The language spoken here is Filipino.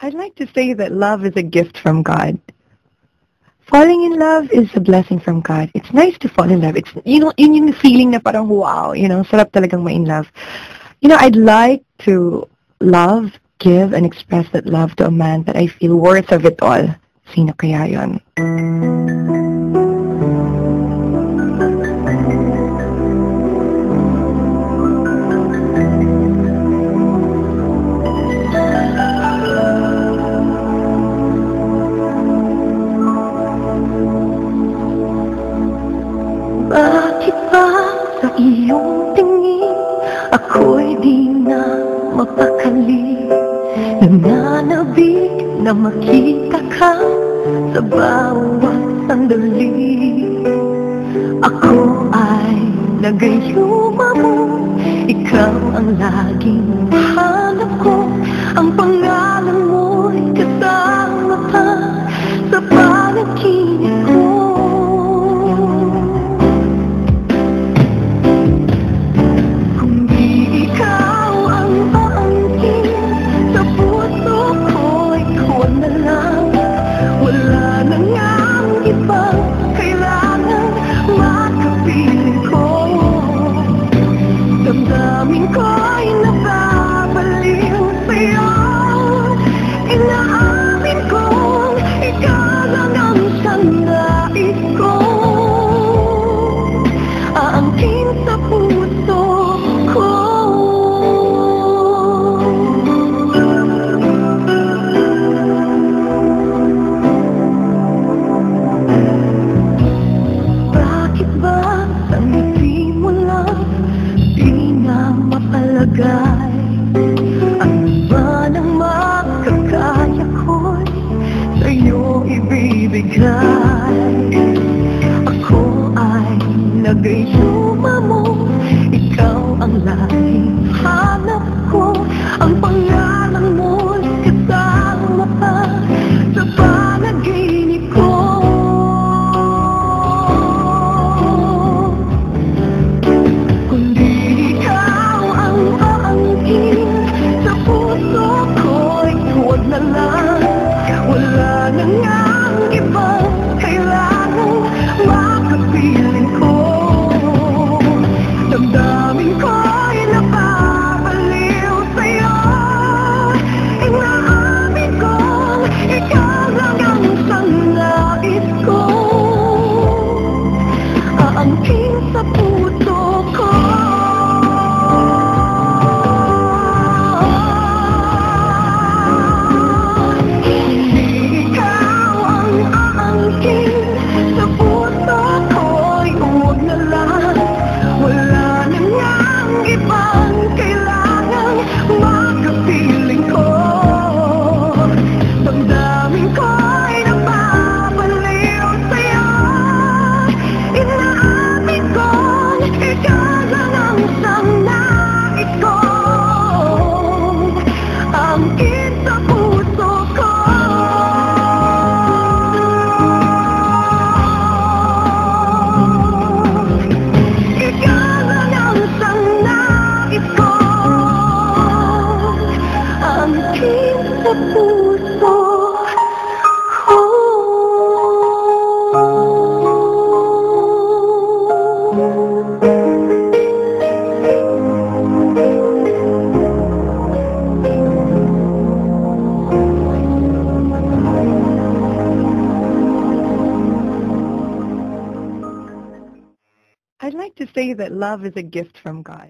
I'd like to say that love is a gift from God. Falling in love is a blessing from God. It's nice to fall in love. It's, you know, yun yung feeling na parang wow, you know, sarap talagang ma-in love. You know, I'd like to love, give, and express that love to a man that I feel worth of it all. Sino kaya yun? Iyong tingin Ako'y di na mapakali. Nananabik na makita ka Sa bawat sandali. Ako ay nagayuma mo Ikaw ang laging hanap ko. Ang pangalan mo'y kasama pa Sa ngang ibang kailangan makapiling ko? Damdamin ko'y nababaliw nagayuma mo Ikaw ang laging hanap ko Ang pangalan to say that love is a gift from God.